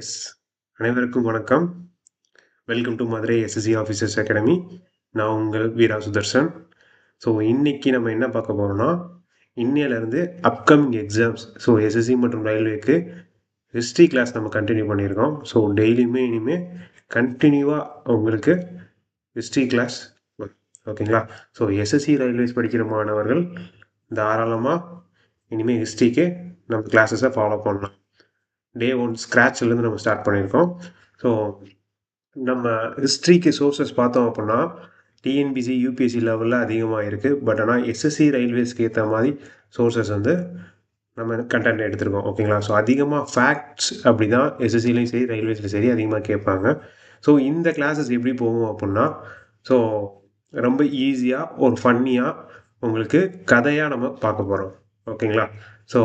S. அனைவருக்கும் வணக்கம். Welcome to Madurai SSC officers academy. நான் உங்கள் வீரா சுதர்சன். ஸோ இன்னைக்கு நம்ம என்ன பார்க்க போகிறோம்னா இன்னையிலேருந்து அப்கமிங் எக்ஸாம்ஸ் ஸோ எஸ்எஸ்சி மற்றும் ரயில்வேக்கு ஹிஸ்ட்ரி கிளாஸ் நம்ம கண்டினியூ பண்ணியிருக்கோம். ஸோ டெய்லியுமே இனிமேல் கண்டினியூவாக உங்களுக்கு ஹிஸ்ட்ரி கிளாஸ் ஓகேங்களா? ஸோ எஸ்எஸ்சி ரயில்வேஸ் படிக்கிற மாணவர்கள் தாராளமாக இனிமேல் ஹிஸ்ட்ரிக்கு நம்ம கிளாஸஸை ஃபாலோ பண்ணலாம். டே ஒன் ஸ்க்ராட்ச்லேருந்து நம்ம ஸ்டார்ட் பண்ணியிருக்கோம். ஸோ நம்ம ஹிஸ்ட்ரிக்கு சோர்சஸ் பார்த்தோம் அப்படின்னா, டிஎன்பிசி, யூபிஎஸ்சி லெவலில் அதிகமாக இருக்குது. பட் ஆனால் எஸ்எஸ்சி ரயில்வேஸ்க்கு ஏற்ற மாதிரி சோர்சஸ் வந்து நம்ம கண்டென்ட் எடுத்திருக்கோம். ஓகேங்களா? ஸோ அதிகமாக ஃபேக்ட்ஸ் அப்படி தான் எஸ்எஸ்சிலையும் சரி, ரயில்வேஸ்லையும் சரி அதிகமாக கேட்பாங்க. ஸோ இந்த கிளாஸஸ் எப்படி போகும் அப்படின்னா, ஸோ ரொம்ப ஈஸியாக ஒரு ஃபன்னியாக உங்களுக்கு கதையாக நம்ம பார்க்க போகிறோம். ஓகேங்களா? ஸோ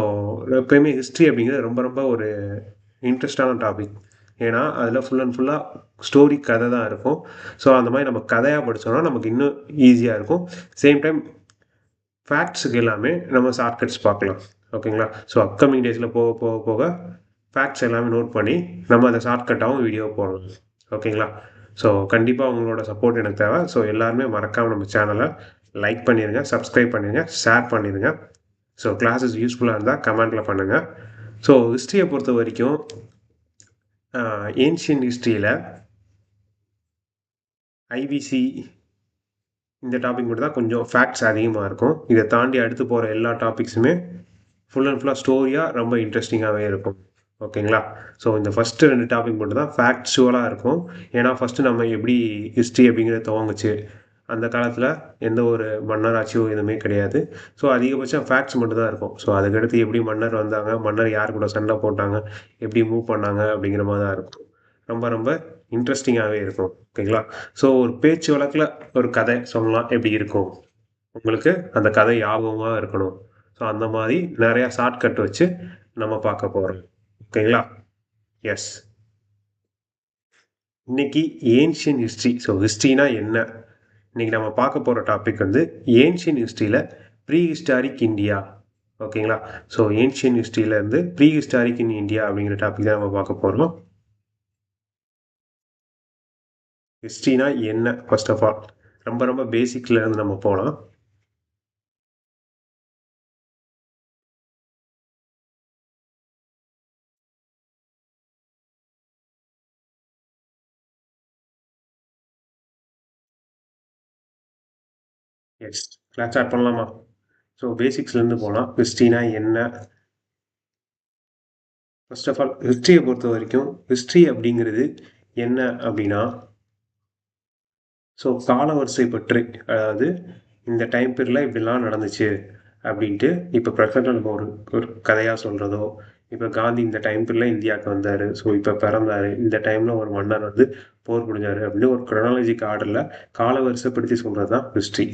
எப்பயுமே ஹிஸ்ட்ரி அப்படிங்கிறது ரொம்ப ரொம்ப ஒரு இன்ட்ரெஸ்டான டாபிக். ஏன்னா, அதில் ஃபுல் அண்ட் ஃபுல்லாக ஸ்டோரி கதை தான் இருக்கும். ஸோ அந்த மாதிரி நம்ம கதையாக படிச்சோம்னா நமக்கு இன்னும் ஈஸியாக இருக்கும். சேம் டைம் ஃபேக்ட்ஸுக்கு எல்லாமே நம்ம ஷார்ட்கட்ஸ் பார்க்கலாம். ஓகேங்களா? ஸோ அப்கமிங் டேஸில் போக போக போக ஃபேக்ட்ஸ் எல்லாமே நோட் பண்ணி நம்ம அதை ஷார்ட்கட்டாகவும் வீடியோ போடணும் ஓகேங்களா? ஸோ கண்டிப்பாக உங்களோட சப்போர்ட் எனக்கு தேவை. ஸோ எல்லாருமே மறக்காமல் நம்ம சேனலை லைக் பண்ணிடுங்க, சப்ஸ்கிரைப் பண்ணிடுங்க, ஷேர் பண்ணிடுங்க. ஸோ கிளாஸஸ் யூஸ்ஃபுல்லாக இருந்தால் கமெண்ட்டில் பண்ணுங்கள். ஸோ ஹிஸ்ட்ரியை பொறுத்த வரைக்கும் ஏன்ஷியன் ஹிஸ்ட்ரியில் ஐபிசி இந்த டாபிக் மட்டும் தான் கொஞ்சம் ஃபேக்ட்ஸ் அதிகமாக இருக்கும். இதை தாண்டி அடுத்து போகிற எல்லா டாபிக்ஸுமே ஃபுல் அண்ட் ஃபுல்லாக ஸ்டோரியாக ரொம்ப இன்ட்ரெஸ்டிங்காகவே இருக்கும். ஓகேங்களா? ஸோ இந்த ஃபஸ்ட்டு ரெண்டு டாபிக் மட்டும் தான் ஃபேக்ட்ஸுவலாக இருக்கும். ஏன்னா ஃபஸ்ட்டு நம்ம எப்படி ஹிஸ்ட்ரி அப்படிங்கிறத துவங்குச்சு. அந்த காலத்தில் எந்த ஒரு மன்னராட்சியோ எதுவுமே கிடையாது. ஸோ அதிகபட்சம் ஃபேக்ட்ஸ் மட்டும் தான் இருக்கும். ஸோ அதுக்கடுத்து எப்படி மன்னர் வந்தாங்க, மன்னர் யார் கூட சண்டை போட்டாங்க, எப்படி மூவ் பண்ணாங்க அப்படிங்கிற மாதிரி தான் இருக்கும். ரொம்ப ரொம்ப இன்ட்ரெஸ்டிங்காகவே இருக்கும். ஓகேங்களா? ஸோ ஒரு பேச்சு வழக்கில் ஒரு கதை சொல்லலாம் எப்படி இருக்கும்? உங்களுக்கு அந்த கதை ஞாபகமாக இருக்கணும். ஸோ அந்த மாதிரி நிறையா ஷார்ட்கட் வச்சு நம்ம பார்க்க போகிறோம். ஓகேங்களா? எஸ். இன்னைக்கு ஏன்ஷியன் ஹிஸ்ட்ரி ஸோ ஹிஸ்ட்ரினா என்ன? இன்றைக்கி நம்ம பார்க்க போகிற டாபிக் வந்து ஏன்ஷியன் ஹிஸ்ட்ரியில் ப்ரீ ஹிஸ்டாரிக் இந்தியா. ஓகேங்களா? ஸோ ஏன்ஷியன் ஹிஸ்ட்ரியிலேருந்து ப்ரீ ஹிஸ்டாரிக் இன் இந்தியா அப்படிங்கிற டாபிக் தான் நம்ம பார்க்க போகிறோம். ஹிஸ்ட்ரினா என்ன? ஃபர்ஸ்ட் ஆஃப் ஆல் ரொம்ப ரொம்ப பேசிக்லேருந்து நம்ம போகலாம். நெக்ஸ்ட் கிளாஸ் ஸ்டார்ட் பண்ணலாமா? ஸோ பேசிக்ஸ்லேருந்து போகலாம். ஹிஸ்ட்ரினா என்ன? ஃபர்ஸ்ட் ஆஃப் ஆல் ஹிஸ்ட்ரியை பொறுத்த வரைக்கும் ஹிஸ்ட்ரி அப்படிங்கிறது என்ன அப்படின்னா, ஸோ காலவரிசை பற்றி அதாவது இந்த டைம் பீரியடில் இப்படிலாம் நடந்துச்சு அப்படின்ட்டு இப்போ ப்ரெசென்ட்டில் நம்ம ஒரு ஒரு கதையாக சொல்கிறதோ, இப்போ காந்தி இந்த டைம் பீரியடில் இந்தியாவுக்கு வந்தார். ஸோ இப்போ பிறந்தார். இந்த டைமில் ஒரு மன்னர் வந்து போர் புரிஞ்சார் அப்படின்னு ஒரு க்ரொனாலஜிக் ஆர்டரில் காலவரிசைப்படுத்தி சொல்கிறது தான் ஹிஸ்ட்ரி.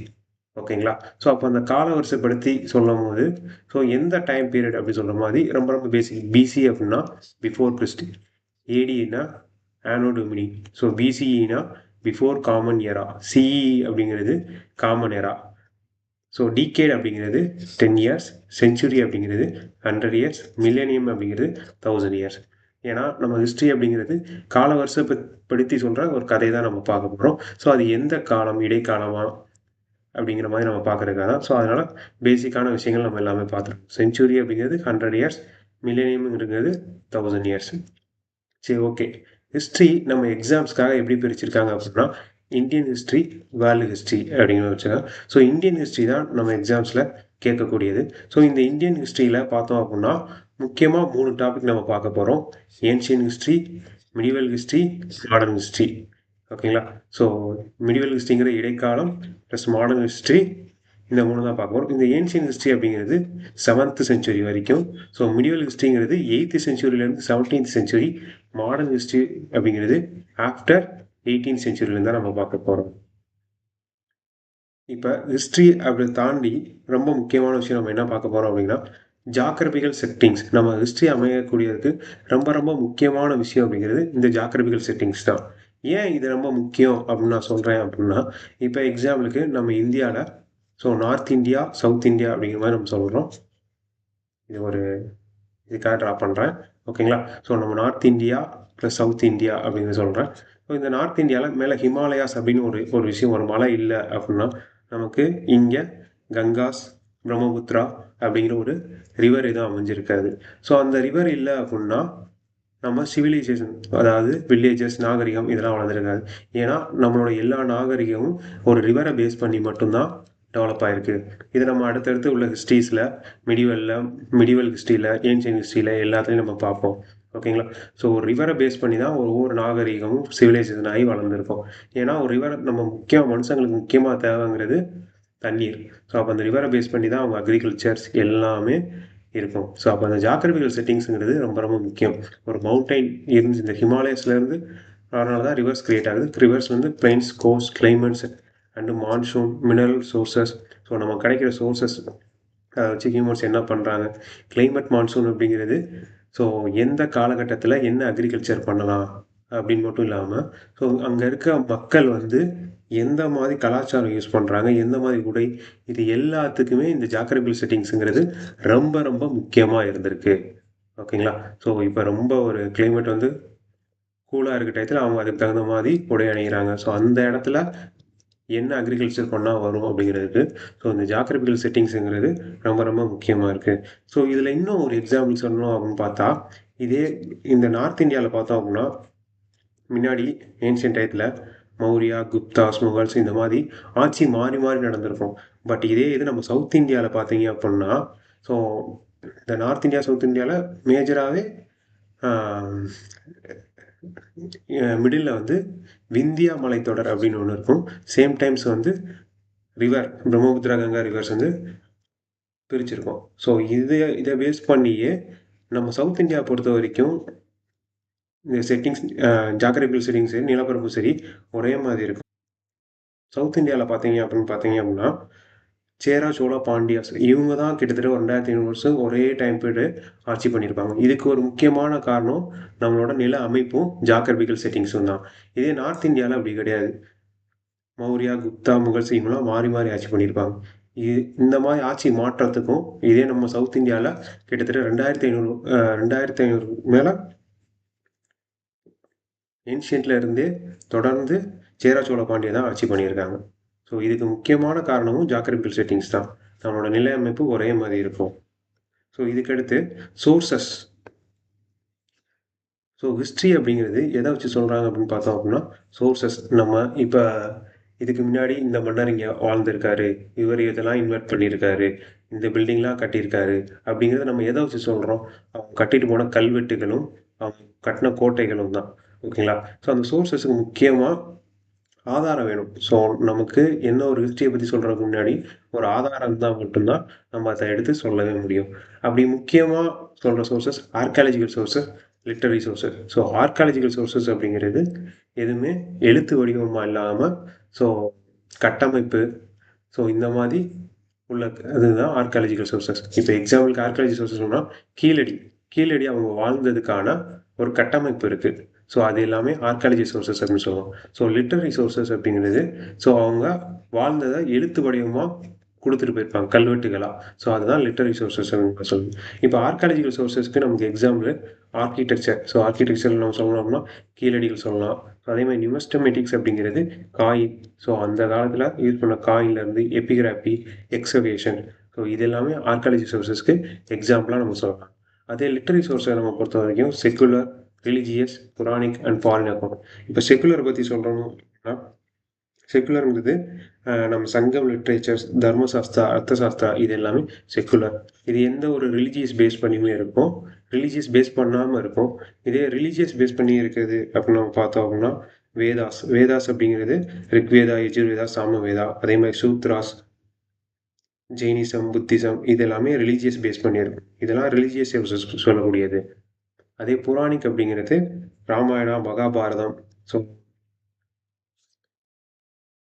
ஓகேங்களா? ஸோ அப்போ அந்த கால வரிசைப்படுத்தி சொல்லும் சொல்லும்போது, ஸோ எந்த டைம் பீரியட் அப்படி சொல்கிற மாதிரி ரொம்ப ரொம்ப பேசிக். பிசி அப்படின்னா பிஃபோர் கிறிஸ்டி ஏடினா ஆனோ டொமினி. ஸோ பிசிஇனா பிஃபோர் காமன் எரா. சிஇ அப்படிங்கிறது காமன் எரா. ஸோ டிகேட் அப்படிங்கிறது டென் இயர்ஸ். செஞ்சுரி அப்படிங்கிறது ஹண்ட்ரட் இயர்ஸ். மில்லேனியம் அப்படிங்கிறது தௌசண்ட் இயர்ஸ். ஏன்னா நம்ம ஹிஸ்ட்ரி அப்படிங்கிறது கால வருஷப்படுத்தி சொல்கிற ஒரு கதை தான் நம்ம பார்க்க போகிறோம். ஸோ அது எந்த காலம், இடைக்காலமாக அப்படிங்கிற மாதிரி நம்ம பார்க்குறதுக்காக தான். ஸோ அதனால் பேசிக்கான விஷயங்கள் நம்ம எல்லாமே பார்த்துருக்கோம். செஞ்சுரி அப்படிங்கிறது ஹண்ட்ரட் இயர்ஸ். மில்லேனியம்ங்கிறது தௌசண்ட் இயர்ஸ். சரி ஓகே. ஹிஸ்ட்ரி நம்ம எக்ஸாம்ஸ்க்காக எப்படி பிரிச்சிருக்காங்க அப்படின்னா, இந்தியன் ஹிஸ்ட்ரி, வேர்ல்டு ஹிஸ்ட்ரி அப்படின்னு வச்சுருக்காங்க. ஸோ இந்தியன் ஹிஸ்ட்ரி தான் நம்ம எக்ஸாம்ஸில் கேட்கக்கூடியது. ஸோ இந்த இந்தியன் ஹிஸ்ட்ரியில் பார்த்தோம் அப்படின்னா, முக்கியமாக மூணு டாபிக் நம்ம பார்க்க போகிறோம். Ancient history, medieval history, modern history. ஓகேங்களா? ஸோ மிடிவல் ஹிஸ்ட்ரிங்கிற இடைக்காலம் ப்ளஸ் மாடர்ன் ஹிஸ்ட்ரி இந்த மூணு தான் பார்க்க போகிறோம். இந்த ஏன்ஷியன் ஹிஸ்ட்ரி அப்படிங்கிறது செவன்த் செஞ்சுரி வரைக்கும். ஸோ மிடிவல் ஹிஸ்ட்ரிங்கிறது எயித்து செஞ்சுரியிலேருந்து செவன்டீன்த் செஞ்சுரி. மாடர்ன் ஹிஸ்ட்ரி அப்படிங்கிறது ஆஃப்டர் எயிட்டீன்த் செஞ்சுரியிலேருந்து தான் நம்ம பார்க்க போகிறோம். இப்போ ஹிஸ்ட்ரி அப்படி தாண்டி ரொம்ப முக்கியமான விஷயம் நம்ம என்ன பார்க்க போகிறோம் அப்படின்னா, ஜாக்கிரபிகள் செட்டிங்ஸ். நம்ம ஹிஸ்ட்ரி அமையக்கூடியதுக்கு ரொம்ப ரொம்ப முக்கியமான விஷயம் அப்படிங்கிறது இந்த ஜாக்கிரபிகள் செட்டிங்ஸ் தான். ஏன் இது ரொம்ப முக்கியம் அப்படின்னு நான் சொல்கிறேன் அப்படின்னா, இப்போ எக்ஸாம்பிளுக்கு நம்ம இந்தியாவில் so north India, south India அப்படிங்கிற மாதிரி நம்ம சொல்கிறோம். இது ஒரு இதுக்காக ட்ரா பண்ணுறேன். ஓகேங்களா? ஸோ நம்ம north India, plus south India அப்படின்னு சொல்கிறேன் ஸோ இந்த நார்த் இந்தியாவில் மேலே ஹிமாலயாஸ் அப்படின்னு ஒரு ஒரு விஷயம் ஒரு மலை இல்லை அப்படின்னா நமக்கு இங்கே கங்காஸ் பிரம்மபுத்ரா அப்படிங்கிற ஒரு ரிவர் எதுவும் அமைஞ்சிருக்காது ஸோ அந்த ரிவர் இல்லை அப்படின்னா நம்ம சிவிலைசேஷன் அதாவது வில்லேஜஸ் நாகரிகம் இதெல்லாம் வளர்ந்துருக்காது ஏன்னா நம்மளோட எல்லா நாகரிகமும் ஒரு ரிவரை பேஸ் பண்ணி மட்டும்தான் டெவலப் ஆகிருக்கு இது நம்ம அடுத்தடுத்து உள்ள ஹிஸ்ட்ரீஸில் மிடிவலில் மிடிவல் ஹிஸ்ட்ரியில் ஏன்ஷியன் ஹிஸ்ட்ரியில் எல்லாத்துலேயும் நம்ம பார்ப்போம். ஓகேங்களா ஸோ ஒரு ரிவரை பேஸ் பண்ணி தான் ஒவ்வொரு நாகரிகமும் சிவிலைசேஷன் ஆகி வளர்ந்துருக்கோம். ஏன்னா ஒரு ரிவரை நம்ம முக்கியம் மனுஷங்களுக்கு முக்கியமாக தேவைங்கிறது தண்ணீர். ஸோ அப்போ அந்த ரிவரை பேஸ் பண்ணி தான் அவங்க அக்ரிகல்ச்சர்ஸ் எல்லாமே இருக்கும். ஸோ அப்போ அந்த ஜாக்கிரபிக்கல் செட்டிங்ஸுங்கிறது ரொம்ப ரொம்ப முக்கியம். ஒரு மவுண்டைன் இருந்து இந்த ஹிமாலயஸ்லேருந்து அதனால தான் ரிவர்ஸ் கிரியேட் ஆகுது. ரிவர்ஸ் வந்து plains goes climates and monsoon mineral sources so நம்ம கிடைக்கிற சோர்சஸ் அதை வச்சு ஹியூமன்ஸ் என்ன பண்ணுறாங்க கிளைமேட் மான்சூன் அப்படிங்கிறது ஸோ எந்த காலகட்டத்தில் என்ன அக்ரிகல்ச்சர் பண்ணலாம் அப்படின்னு மட்டும் இல்லாமல் ஸோ அங்கே இருக்க மக்கள் வந்து எந்த மாதிரி கலாச்சாரம் யூஸ் பண்ணுறாங்க எந்த மாதிரி உடை இது எல்லாத்துக்குமே இந்த ஜாக்கிரபிள் செட்டிங்ஸுங்கிறது ரொம்ப ரொம்ப முக்கியமாக இருந்திருக்கு. ஓகேங்களா ஸோ இப்போ ரொம்ப ஒரு கிளைமேட் வந்து கூலாக இருக்க டயத்தில் அவங்க அதுக்கு தகுந்த மாதிரி உடை அணிகிறாங்க ஸோ அந்த இடத்துல என்ன அக்ரிகல்ச்சர் பண்ணால் வரும் அப்படிங்கிறதுக்கு ஸோ இந்த ஜாக்கிரபிக்கல் செட்டிங்ஸுங்கிறது ரொம்ப ரொம்ப முக்கியமாக இருக்குது ஸோ இதில் இன்னும் ஒரு எக்ஸாம்பிள் சொல்லணும் அப்படின்னு பார்த்தா இதே இந்த நார்த் இந்தியாவில் பார்த்தோம் அப்படின்னா முன்னாடி ஏன்ஷியன் டயத்தில் மௌரியா குப்தாஸ் முகல்ஸ் இந்த மாதிரி ஆட்சி மாறி மாறி நடந்திருக்கும். பட் இதே இது நம்ம சவுத் இந்தியாவில் பார்த்தீங்க அப்படின்னா ஸோ இந்த நார்த் இந்தியா சவுத் இந்தியாவில் மேஜராகவே மிடில் வந்து விந்தியா மலைத்தொடர் அப்படின்னு ஒன்று இருக்கும். சேம் டைம்ஸ் வந்து ரிவர் பிரம்மபுத்திரா கங்கா ரிவர்ஸ் வந்து பிரிச்சிருக்கோம். ஸோ இது இதை பேஸ் பண்ணியே நம்ம சவுத் இந்தியா பொறுத்த வரைக்கும் இந்த செட்டிங்ஸ் ஜாகிரபிக்கல் செட்டிங்ஸ் சரி நிலப்பரப்பு சரி ஒரே மாதிரி இருக்கும். சவுத் இந்தியாவில் பார்த்தீங்க அப்படின்னு பார்த்தீங்க அப்படின்னா சேரா சோழா பாண்டியாஸ் இவங்க தான் கிட்டத்தட்ட ரெண்டாயிரத்தி ஐநூறு வருஷம் ஒரே டைம் பீரியடு ஆட்சி பண்ணியிருப்பாங்க. இதுக்கு ஒரு முக்கியமான காரணம் நம்மளோட நில அமைப்பும் ஜாகிரபிக்கல் செட்டிங்ஸும் தான். இதே நார்த் இந்தியாவில் அப்படி கிடையாது. மௌரியா குப்தா முகல்ஸ் இவங்களாம் மாறி மாறி ஆட்சி பண்ணியிருப்பாங்க. இது இந்த மாதிரி ஆட்சி மாற்றத்துக்கும் இதே நம்ம சவுத் இந்தியாவில் கிட்டத்தட்ட ரெண்டாயிரத்தி ஐநூறு ரெண்டாயிரத்தி ஐநூறு மேலே ஏன்ஷியன்ட்ல இருந்தே தொடர்ந்து சேரா சோழ பாண்டிய தான் ஆட்சி பண்ணியிருக்காங்க. ஸோ இதுக்கு முக்கியமான காரணமும் ஜாக்கிரபிக்கல் செட்டிங்ஸ் தான். நம்மளோட நிலை அமைப்பு ஒரே மாதிரி இருக்கும். ஸோ இதுக்கடுத்து சோர்சஸ். ஸோ ஹிஸ்ட்ரி அப்படிங்கிறது எதை வச்சு சொல்கிறாங்க அப்படின்னு பார்த்தோம் அப்படின்னா சோர்சஸ் நம்ம இப்போ இதுக்கு முன்னாடி இந்த மன்னர் இங்கே வாழ்ந்திருக்காரு இவர் இதெல்லாம் இன்வெர்ட் பண்ணியிருக்காரு இந்த பில்டிங்லாம் கட்டியிருக்காரு அப்படிங்கிறத நம்ம எதை வச்சு சொல்கிறோம் அவங்க கட்டிட்டு போன கல்வெட்டுகளும் அவங்க கட்டின கோட்டைகளும் தான். ஓகேங்களா ஸோ அந்த சோர்ஸஸுக்கு முக்கியமாக ஆதாரம் வேணும். ஸோ நமக்கு என்ன ஒரு ஹிஸ்ட்ரியை பற்றி சொல்கிறதுக்கு முன்னாடி ஒரு ஆதாரம் இருந்தால் மட்டும்தான் நம்ம அதை எடுத்து சொல்லவே முடியும். அப்படி முக்கியமாக சொல்கிற sources archaeological sources literary sources so archaeological sources அப்படிங்கிறது எதுவுமே எழுத்து வடிவமாக இல்லாமல் ஸோ கட்டமைப்பு. ஸோ இந்த மாதிரி உள்ள அதுதான் ஆர்காலஜிக்கல் சோர்சஸ் இப்போ எக்ஸாம்பிளுக்கு ஆர்காலஜி சோர்சஸ் சொன்னால் கீழடி. கீழடி அவங்க வாழ்ந்ததுக்கான ஒரு கட்டமைப்பு இருக்குது ஸோ அது எல்லாமே ஆர்காலஜி சோர்சஸ் அப்படின்னு சொல்லுவோம். ஸோ லிட்டரரி சோர்சஸ் அப்படிங்கிறது ஸோ அவங்க வாழ்ந்ததை எழுத்து வடிவமாக கொடுத்துட்டு போயிருப்பாங்க கல்வெட்டுகளாக ஸோ அதுதான் லிட்டரரி சோர்சஸ் அப்படின்னு சொல்லுவோம். இப்போ ஆர்காலஜிக்கல் சோர்சஸ்க்கு நமக்கு எக்ஸாம்பிள் ஆர்கிடெக்சர் ஸோ ஆர்கிடெக்சர் நம்ம சொல்லணும் அப்படின்னா கீழடிகள் சொல்லலாம். அதே மாதிரி நியூமஸ்டமேட்டிக்ஸ் அப்படிங்கிறது காயின். ஸோ அந்த காலத்தில் யூஸ் பண்ண காயின்லேருந்து எபிகிராபி எக்ஸவேஷன் ஸோ இது எல்லாமே ஆர்காலஜி சோர்சஸ்க்கு எக்ஸாம்பிளாக நம்ம சொல்லலாம். அதே லிட்டரரி சோர்ஸை நம்ம பொறுத்த வரைக்கும் secular religious Puranic and foreign account இப்போ செக்குலர் பற்றி சொல்கிறோம் அப்படின்னா செக்குலருங்கிறது நம்ம சங்கம் லிட்ரேச்சர்ஸ் தர்மசாஸ்திரா அர்த்தசாஸ்திரா இது எல்லாமே செக்குலர் இது எந்த ஒரு ரிலிஜியஸ் பேஸ் பண்ணியுமே இருக்கும். ரிலீஜியஸ் பேஸ் பண்ணாமல் இருக்கும். இதே ரிலீஜியஸ் பேஸ் பண்ணி இருக்கிறது அப்படின்னு நம்ம பார்த்தோம் அப்படின்னா வேதாஸ் வேதாஸ் அப்படிங்கிறது ரிக்வேதா யஜுர்வேதா சாமவேதா அதே மாதிரி சூத்ராஸ் ஜெயினிசம் புத்திசம் இதெல்லாமே ரிலீஜியஸ் பேஸ் பண்ணியிருக்கும் இதெல்லாம் ரிலீஜியஸ் சொல்லக்கூடியது. அதே புராணிக் அப்படிங்கிறது ராமாயணம் மகாபாரதம் ஸோ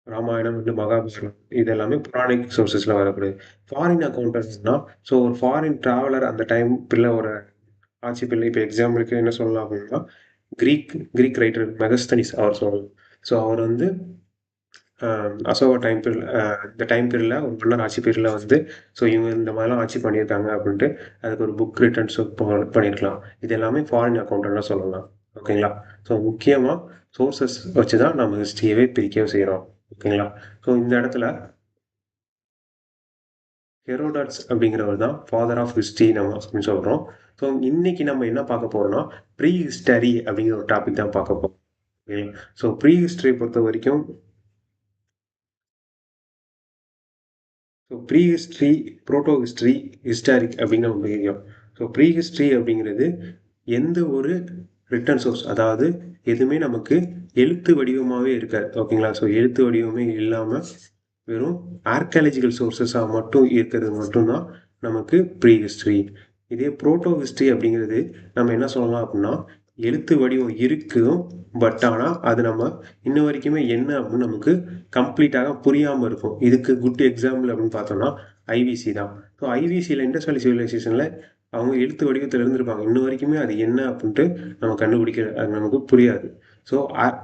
ராமாயணம் வந்து மகாபாரதம். இது எல்லாமே புராணிக் சோர்சஸில் வரக்கூடியது ஃபாரின் அக்கௌண்டன்ஸ்னா ஸோ ஒரு ஃபாரின் ட்ராவலர் அந்த டைம் பிள்ளை ஒரு ஆட்சி பிள்ளை இப்போ எக்ஸாம்பிளுக்கு என்ன சொல்லலாம் அப்படின்னா க்ரீக் க்ரீக் ரைட்டர் மெகஸ்தனிஸ் அவர் சொல்லலாம் ஸோ அவர் வந்து அசோக டைம் பீரியட் இந்த டைம் பீரியடில் ஒரு மன்னர் ஆட்சி பீரியடில் வந்து ஸோ இவங்க இந்த மாதிரிலாம் ஆட்சி பண்ணியிருக்காங்க அப்படின்ட்டு அதுக்கு ஒரு புக் ரிட்டர்ன்ஸ் பண்ணியிருக்கலாம் இது எல்லாமே ஃபாரின் அக்கௌண்ட்லாம் சொல்லலாம். ஓகேங்களா ஸோ முக்கியமாக சோர்சஸ் வச்சு தான் நம்ம ஹிஸ்ட்ரியவே பிரிக்கவே செய்கிறோம் ஓகேங்களா ஸோ இந்த இடத்துல ஹெரோடாட்ஸ் அப்படிங்கிறவர் தான் ஃபாதர் ஆஃப் ஹிஸ்ட்ரி நம்ம அப்படின்னு சொல்கிறோம் ஸோ இன்னைக்கு நம்ம என்ன பார்க்க போகிறோம்னா ப்ரீ ஹிஸ்டரி அப்படிங்கிற ஒரு டாபிக் தான் பார்க்க போகிறோம் ஓகேங்களா ஸோ ப்ரீ ஹிஸ்டரி பொறுத்த வரைக்கும் so pre history proto history historic அப்படின்னு நம்ம பிரிக்கிறோம் ஸோ ப்ரீ ஹிஸ்ட்ரி அப்படிங்கிறது எந்த ஒரு ரிட்டன் சோர்ஸ் அதாவது எதுவுமே நமக்கு எழுத்து வடிவமாகவே இருக்காது. ஓகேங்களா ஸோ எழுத்து வடிவமே இல்லாமல் வெறும் ஆர்காலஜிக்கல் சோர்சஸாக மட்டும் இருக்கிறது மட்டும்தான் நமக்கு ப்ரீ ஹிஸ்ட்ரி இதே ப்ரோட்டோ ஹிஸ்ட்ரி அப்படிங்கிறது நம்ம என்ன சொல்லலாம் அப்படின்னா எழுத்து வடிவம் இருக்கும் பட் ஆனால் அது நம்ம இன்ன வரைக்குமே என்ன அப்படின்னு நமக்கு கம்ப்ளீட்டாக புரியாமல் இருக்கும். இதுக்கு குட் எக்ஸாம்பிள் அப்படின்னு பார்த்தோம்னா ஐவிசி தான். ஸோ ஐவிசியில் இண்டஸ்ட்ரியல் சிவிலைசேஷனில் அவங்க எழுத்து வடிவத்தில் இருந்திருப்பாங்க. இன்ன வரைக்குமே அது என்ன அப்படின்ட்டு நம்ம கண்டுபிடிக்க அது நமக்கு புரியாது. ஸோ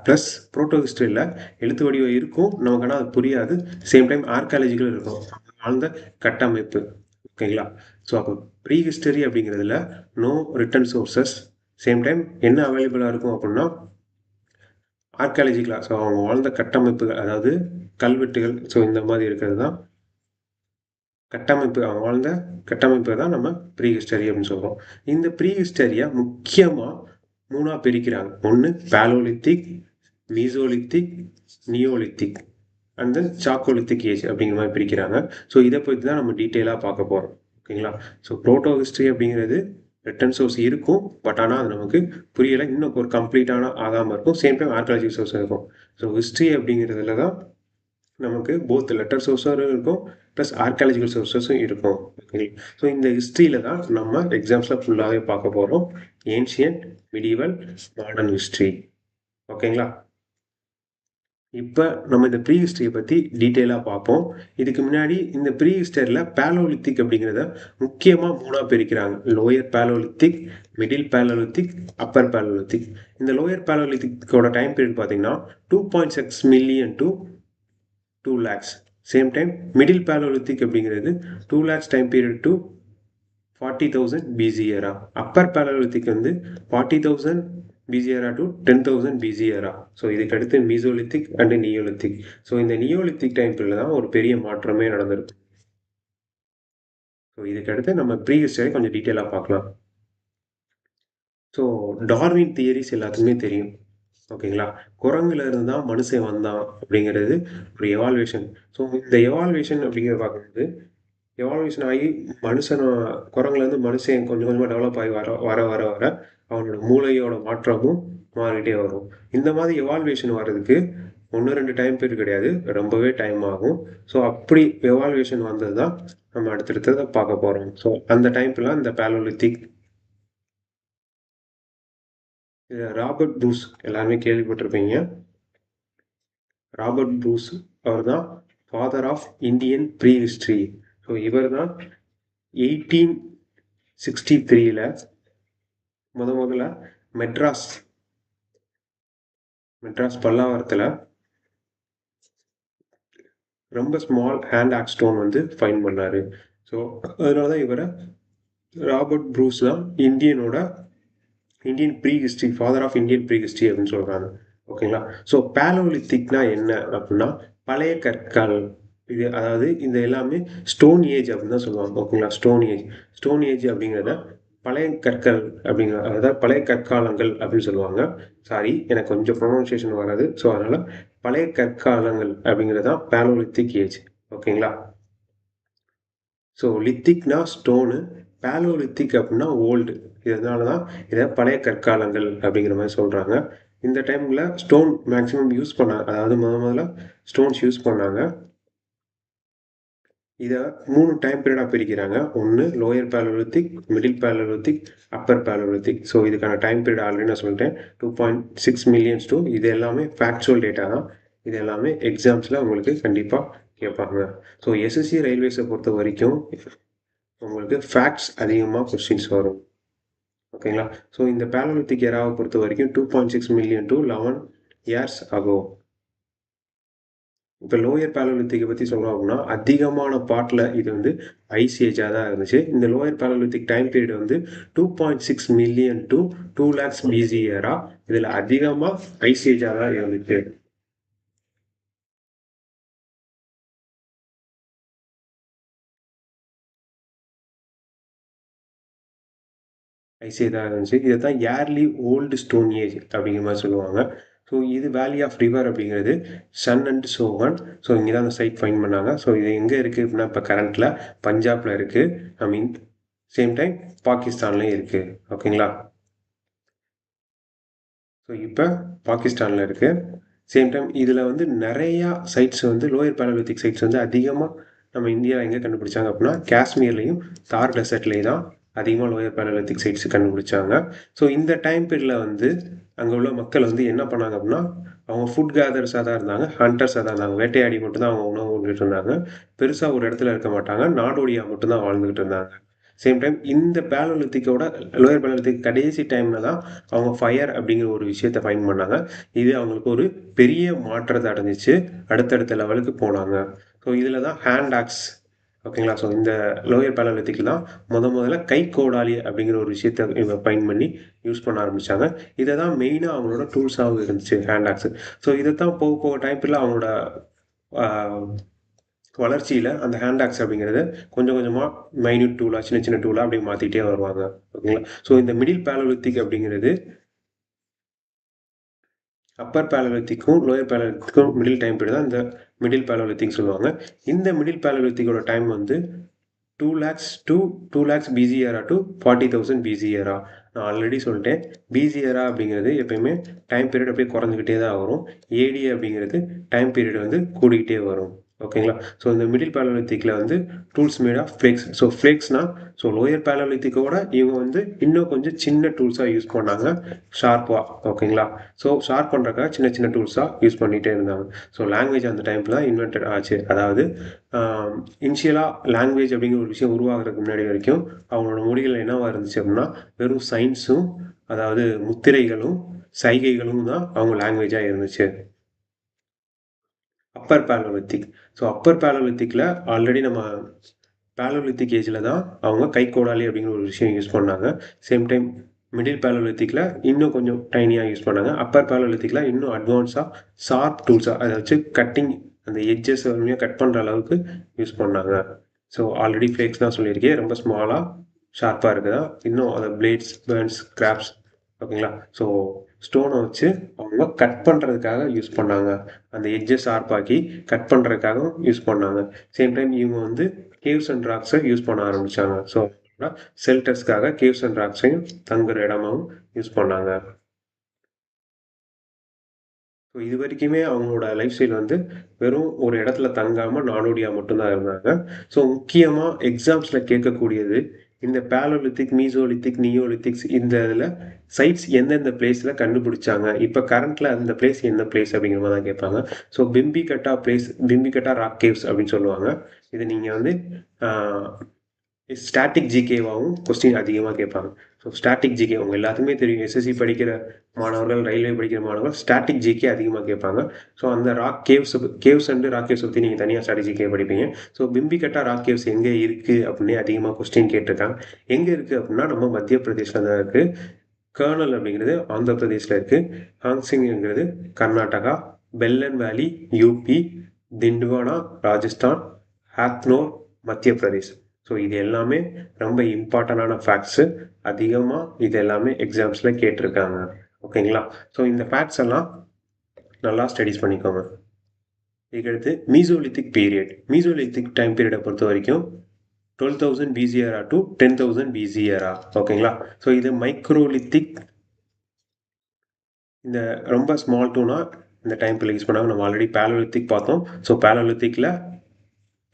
ப்ளஸ் ப்ரோட்டோ ஹிஸ்டரியில் எழுத்து வடிவம் இருக்கும். நமக்கு ஆனால் அது புரியாது. சேம் டைம் ஆர்காலஜிக்கல் இருக்கும். ஆழ்ந்த கட்டமைப்பு. ஓகேங்களா ஸோ அப்போ ப்ரீ ஹிஸ்டரி அப்படிங்கிறதுல no written sources same time என்ன அவைலபிளாக இருக்கும் அப்படின்னா ஆர்கியாலஜிக்கலாக ஸோ அவங்க வாழ்ந்த கட்டமைப்புகள் அதாவது கல்வெட்டுகள் ஸோ இந்த மாதிரி இருக்கிறது தான் கட்டமைப்பு. அவங்க வாழ்ந்த கட்டமைப்பை தான் நம்ம ப்ரீ ஹிஸ்டரி அப்படின்னு சொல்கிறோம் இந்த ப்ரீ ஹிஸ்டரியை முக்கியமாக மூணாக பிரிக்கிறாங்க. ஒன்று palaeolithic mesolithic neolithic and then chalcolithic age அப்படிங்கிற மாதிரி பிரிக்கிறாங்க. ஸோ இதை பற்றி தான் நம்ம டீட்டெயிலாக பார்க்க போகிறோம் ஓகேங்களா? ஸோ ப்ரோட்டோ ஹிஸ்ட்ரி அப்படிங்கிறது ரிட்டன் சோர்ஸ் இருக்கும் பட் ஆனால் அது நமக்கு புரியலை. இன்னும் ஒரு கம்ப்ளீட்டான ஆகாமல் இருக்கும். சேம் டைம் ஆர்காலஜி சோர்ஸ் இருக்கும். ஸோ ஹிஸ்ட்ரி அப்படிங்கிறதுல தான் நமக்கு போத் லெட்டர் சோர்ஸும் இருக்கும் ப்ளஸ் ஆர்காலஜிக்கல் சோர்ஸஸும் இருக்கும். ஸோ இந்த ஹிஸ்ட்ரியில் தான் நம்ம எக்ஸாம்ஸில் ஃபுல்லாகவே பார்க்க போகிறோம் ஏன்ஷியன்ட் மிடிவல் மாடர்ன் ஹிஸ்ட்ரி ஓகேங்களா இப்போ நம்ம இந்த ப்ரீ ஹிஸ்டரியை பற்றி டீட்டெயிலாக பார்ப்போம். இதுக்கு முன்னாடி இந்த ப்ரீ ஹிஸ்டரியில் பேலோலித்திக் அப்படிங்கிறத முக்கியமாக மூணாக பிரிக்கிறாங்க. Lower palaeolithic middle palaeolithic upper palaeolithic இந்த லோயர் பேலோலித்திக்கோட டைம் பீரியட் பார்த்தீங்கன்னா two point six million to two lakhs same time middle palaeolithic அப்படிங்கிறது two lakhs time period to forty thousand பிசியரா upper palaeolithic வந்து forty thousand பிசியரா to ten thousand பிசியரா so இதுக்கு அடுத்து mesolithic and neolithic so இந்த neolithic time தான் ஒரு பெரிய மாற்றமே நடந்திருக்கு. ஸோ இதுக்கு அடுத்து நம்ம ப்ரீ ஹிஸ்டரி கொஞ்சம் டீட்டெயிலாக பார்க்கலாம். ஸோ டார்வின் தியரிஸ் எல்லாத்துக்குமே தெரியும். ஓகேங்களா குரங்குல இருந்து தான் மனுஷன் வந்தான் அப்படிங்கிறது ஒரு எவால்வேஷன் ஸோ இந்த எவால்வேஷன் அப்படிங்கிறத பார்க்கும்போது எவால்வேஷன் ஆகி மனுஷன் குரங்குலேருந்து மனுஷன் கொஞ்சம் கொஞ்சமாக டெவலப் ஆகி வர வர வர வர அவனோட மூளையோட மாற்றமும் மாறிட்டே வரும். இந்த மாதிரி எவால்வேஷன் வர்றதுக்கு ஒன்று ரெண்டு டைம் பீரியட் கிடையாது. ரொம்பவே டைம் ஆகும். ஸோ அப்படி எவால்வேஷன் வந்தது தான் நம்ம அடுத்தடுத்ததை பார்க்க போகிறோம் ஸோ அந்த டைம்லாம் இந்த பேலோலித்திக் ராபர்ட் ப்ரூஸ் எல்லாருமே கேள்விப்பட்டிருப்பீங்க. ராபர்ட் ப்ரூஸ் அவர் தான் father of Indian pre history so இவர் தான் எயிட்டீன் சிக்ஸ்டி த்ரீல முத முதல்ல மெட்ராஸ். மெட்ராஸ் பல்லாவரத்தில் ரொம்ப ஸ்மால் ஹேண்ட் ஆக் ஸ்டோன் வந்து ஃபைன் பண்ணார். ஸோ அதனால தான் இவரை ராபர்ட் ப்ரூஸ் தான் இந்தியனோட Indian pre history father of Indian pre history அப்படின்னு சொல்கிறாங்க ஓகேங்களா? ஸோ பேலோலித்திக்னா என்ன அப்படின்னா பழைய கற்கால் இது அதாவது இந்த எல்லாமே ஸ்டோன் ஏஜ் அப்படின்னு தான் சொல்லுவாங்க. ஓகேங்களா? ஸ்டோன் ஏஜ் ஸ்டோன் ஏஜ் அப்படிங்கிறத பழைய கற்கள் அப்படிங்கிற அதாவது பழைய கற்காலங்கள் அப்படின்னு சொல்லுவாங்க. சாரி எனக்கு கொஞ்சம் ப்ரொனவுன்சியேஷன் வராது. ஸோ அதனால் பழைய கற்காலங்கள் அப்படிங்கிறது தான் பேலோலித்திக் ஏஜ் ஓகேங்களா ஸோ லித்திக்னா ஸ்டோனு பேலோலித்திக் அப்படின்னா ஓல்டு இதனால தான் இதை பழைய கற்காலங்கள் அப்படிங்கிற மாதிரி சொல்கிறாங்க இந்த டைமில் ஸ்டோன் மேக்ஸிமம் யூஸ் பண்ணாங்க அதாவது முத முதல்ல ஸ்டோன்ஸ் யூஸ் பண்ணாங்க. இதை மூணு டைம் பீரியடாக பிரிக்கிறாங்க. ஒன்று lower palaeolithic middle palaeolithic upper palaeolithic so இதுக்கான டைம் பீரியட் ஆல்ரெடி நான் சொல்லிட்டேன். Two point six millions two இது எல்லாமே ஃபேக்சுவல் டேட்டா தான். இது எல்லாமே எக்ஸாம்ஸில் உங்களுக்கு கண்டிப்பாக கேட்பாங்க ஸோ எஸ்எஸ்சி ரயில்வேஸை பொறுத்த வரைக்கும் உங்களுக்கு ஃபேக்ட்ஸ் அதிகமாக கொஸ்டின்ஸ் வரும். ஓகேங்களா ஸோ இந்த பேலோலித்திக் எராவை பொறுத்த வரைக்கும் two point six million to eleven years ஆகும் இப்போ லோயர் பேலோலித்திக்கை பற்றி சொல்கிறோம் அப்படின்னா அதிகமான பாட்டில் இது வந்து ஐஸ் ஏஜாக தான் இருந்துச்சு. இந்த லோயர் பேலோலித்திக் டைம் பீரியட் வந்து two point six million to two lakhs BC இயரா இதில் அதிகமாக ஐஸ் ஏஜாக தான் இருந்துச்சு. ஐஸ் ஏஜாக இருந்துச்சு இதை தான் ஏர்லி ஓல்டு ஸ்டோன் ஏஜ் அப்படிங்கிற மாதிரி சொல்லுவாங்க. ஸோ இது வேலி ஆஃப் ரிவர் அப்படிங்கிறது சன் அண்ட் சோவன் ஸோ இங்கே தான் அந்த சைட் ஃபைன் பண்ணாங்க. ஸோ இது எங்கே இருக்குது அப்படின்னா இப்போ கரண்ட்டில் பஞ்சாபில் இருக்குது ஐ மீன் சேம் டைம் பாகிஸ்தான்லேயும் இருக்குது ஓகேங்களா ஸோ இப்போ பாகிஸ்தானில் இருக்குது சேம் டைம் இதில் வந்து நிறையா சைட்ஸ் வந்து லோயர் பேலோலித்திக் சைட்ஸ் வந்து அதிகமாக நம்ம இந்தியாவில் எங்கே கண்டுபிடிச்சாங்க அப்படின்னா காஷ்மீர்லேயும் தார் டெசர்ட்லேயும் தான் அதிகமாக லோயர் பேலோலித்திக் சைட்ஸ் கண்டுபிடிச்சாங்க. ஸோ இந்த டைம் பீரியடில் வந்து அங்கே உள்ள மக்கள் வந்து என்ன பண்ணாங்க அப்படின்னா அவங்க ஃபுட் கேதர்ஸாக தான் இருந்தாங்க ஹண்டர்ஸாக தான் இருந்தாங்க. வேட்டையாடி மட்டும்தான் அவங்க உணவு கொண்டுட்டு இருந்தாங்க. பெருசாக ஒரு இடத்துல இருக்க மாட்டாங்க. நாடோடியாக மட்டும்தான் வாழ்ந்துக்கிட்டு இருந்தாங்க. சேம் டைம் இந்த பேலோலித்திக்கோட லோயர் பேலோலித்திக் கடைசி டைமில் தான் அவங்க ஃபயர் அப்படிங்கிற ஒரு விஷயத்தை ஃபைன் பண்ணாங்க. இது அவங்களுக்கு ஒரு பெரிய மாற்றத்தை அடைஞ்சிச்சு. அடுத்தடுத்த லெவலுக்கு போனாங்க. ஸோ இதில் தான் ஹேண்ட் ஆக்ஸ் ஓகேங்களா? ஸோ இந்த லோயர் பேலோலித்திக்கில் தான் முத முதல்ல கை கோடாலி அப்படிங்கிற ஒரு விஷயத்த இவங்க பயன் பண்ணி யூஸ் பண்ண ஆரம்பித்தாங்க இதை தான் மெயினாக அவங்களோட டூல்ஸாகவும் இருந்துச்சு ஹேண்ட் ஆக்ஸு ஸோ இதை தான் போக போக டைப்பில் அவங்களோட வளர்ச்சியில் அந்த ஹேண்ட் ஆக்ஸ் அப்படிங்கிறது கொஞ்சம் கொஞ்சமாக மைன்யூட் டூலாக சின்ன சின்ன டூலாக அப்படி மாற்றிட்டே வருவாங்க. ஓகேங்களா? ஸோ இந்த மிடில் பேலோலித்திக் அப்படிங்கிறது அப்பர் பேலோலித்திக்கும் லோயர் பேலோலித்திக்கும் மிடில் டைம் பீரியட் தான் இந்த மிடில் பேலோலித்திக் சொல்லுவாங்க. இந்த மிடில் பேலோலித்திக்கோட டைம் வந்து two lakhs to two lakhs பிசிஆரா to forty thousand பிசிஆரா நான் ஆல்ரெடி சொல்லிட்டேன். பிசிஆரா அப்படிங்கிறது எப்பயுமே டைம் பீரியட் அப்படியே குறைஞ்சிக்கிட்டே தான் வரும். ஏடி அப்படிங்கிறது டைம் பீரியட் வந்து கூடிக்கிட்டே வரும். ஓகேங்களா? ஸோ இந்த மிடில் பேலோலித்திக்கில் வந்து tools made of flakes so ஃப்ளேக்ஸ்னா so lower பேலோலித்திக்கோட இவங்க வந்து இன்னும் கொஞ்சம் சின்ன டூல்ஸாக யூஸ் பண்ணாங்க. ஷார்ப்பாக ஓகேங்களா? ஸோ ஷார்ப் பண்ணுறக்காக சின்ன சின்ன டூல்ஸாக யூஸ் பண்ணிகிட்டே இருந்தாங்க. ஸோ லாங்குவேஜ் அந்த டைமில் தான் இன்வென்டட் ஆச்சு. அதாவது இனிஷியலாக லாங்குவேஜ் அப்படிங்கிற ஒரு விஷயம் உருவாகிறதுக்கு முன்னாடி வரைக்கும் அவங்களோட மொழிகள் என்னவாக இருந்துச்சு அப்படின்னா வெறும் சயின்ஸும் அதாவது முத்திரைகளும் சைகைகளும் தான் அவங்க லாங்குவேஜாக இருந்துச்சு. அப்பர் பேலோலித்திக் ஸோ அப்பர் பேலோலித்திக்கில் ஆல்ரெடி நம்ம பேலோலித்திக் ஏஜில் தான் அவங்க கைக்கோடாலி அப்படிங்கிற ஒரு விஷயம் யூஸ் பண்ணாங்க. சேம் டைம் மிடில் பேலோலித்திக்கில் இன்னும் கொஞ்சம் டைனியாக யூஸ் பண்ணாங்க. அப்பர் பேலோலித்திக்கில் இன்னும் அட்வான்ஸாக ஷார்ப் டூல்ஸாக அதை வச்சு கட்டிங் அந்த எட்ஜஸ் கட் பண்ணுற அளவுக்கு யூஸ் பண்ணாங்க. ஸோ ஆல்ரெடி ஃப்ளேக்ஸ் தான் சொல்லியிருக்கேன். ரொம்ப ஸ்மாலாக ஷார்ப்பாக இருக்குதா? இன்னும் அதை பிளேட்ஸ் பேர்ன்ஸ் கிராப்ஸ் ஓகேங்களா? ஸோ ஸ்டோனை வச்சு அவங்க கட் பண்ணுறதுக்காக யூஸ் பண்ணாங்க. அந்த எஜ்ஜை ஷார்ப்பாக்கி கட் பண்ணுறதுக்காகவும் யூஸ் பண்ணாங்க. சேம் டைம் இவங்க வந்து கேவ்ஸ் அண்ட் ராக்ஸை யூஸ் பண்ண ஆரம்பித்தாங்க ஸோ செல்டர்ஸ்க்காக கேவ்ஸ் அண்ட் ராக்ஸையும் தங்குற இடமாவும் யூஸ் பண்ணாங்க. ஸோ இது வரைக்குமே அவங்களோட லைஃப் ஸ்டைல் வந்து வெறும் ஒரு இடத்துல தங்காமல் நாடோடியாக மட்டும்தான் இருந்தாங்க. ஸோ முக்கியமாக எக்ஸாம்ஸில் கேட்கக்கூடியது இந்த பேலோலித்திக் மீசோலித்திக் நியோலித்திக்ஸ் இந்த இதில் சைட்ஸ் எந்தெந்த பிளேஸில் கண்டுபிடிச்சாங்க? இப்போ கரண்ட்டில் அந்த பிளேஸ் எந்த பிளேஸ் அப்படிங்கிற மாதிரி தான் கேட்பாங்க. ஸோ பிம்பிகட்டா பிளேஸ் பிம்பிகட்டா ராக் கேவ்ஸ் அப்படின்னு சொல்லுவாங்க. இது நீங்கள் வந்து ஸ்டாட்டிக் ஜிகேவாகவும் கொஸ்டின் அதிகமாக கேட்பாங்க. ஸோ ஸ்டாட்டிக் ஜிகே அவங்க எல்லாத்துக்குமே தெரியும். எஸ்எஸ்சி படிக்கிற மாணவர்கள் ரயில்வே படிக்கிற மாணவர்கள் ஸ்டாட்டிக் ஜிகே அதிகமாக கேட்பாங்க. ஸோ அந்த rock caves caves and rock caves பற்றி நீங்கள் தனியாக ஸ்டாட்டிக் ஜிகே படிப்பீங்க. ஸோ பிம்பிகட்டா ராக் கேவ்ஸ் எங்கே இருக்குது அப்படின்னு அதிகமாக கொஸ்டின் கேட்டிருக்காங்க. எங்கே இருக்குது அப்படின்னா நம்ம மத்திய பிரதேசில் தான் இருக்குது கர்னல் அப்படிங்கிறது ஆந்திர பிரதேசில் இருக்குது ஹாங்சிங்கிறது Karnataka Belan valley UP Didwana Rajasthan Hathnora Madhya Pradesh so இது எல்லாமே ரொம்ப இம்பார்ட்டண்டான ஃபேக்ட்ஸு அதிகமாக இது எல்லாமே எக்ஸாம்ஸில் கேட்டிருக்காங்க. ஓகேங்களா ஸோ இந்த ஃபேக்ட்ஸ் எல்லாம் நல்லா ஸ்டடிஸ் பண்ணிக்கோங்க. இதுக்கடுத்து மீசோலித்திக் பீரியட் மீசோலித்திக் டைம் பீரியடை பொறுத்த வரைக்கும் டுவெல் தௌசண்ட் பிசிஆரா டு டென் தௌசண்ட் பிசிஆரா ஓகேங்களா ஸோ இது மைக்ரோலித்திக் இந்த ரொம்ப ஸ்மால் டூனா இந்த டைம் பீரியட் யூஸ் பண்ணாங்க நம்ம ஆல்ரெடி பேலோலித்திக் பார்த்தோம். So பேலோலித்திக்கில்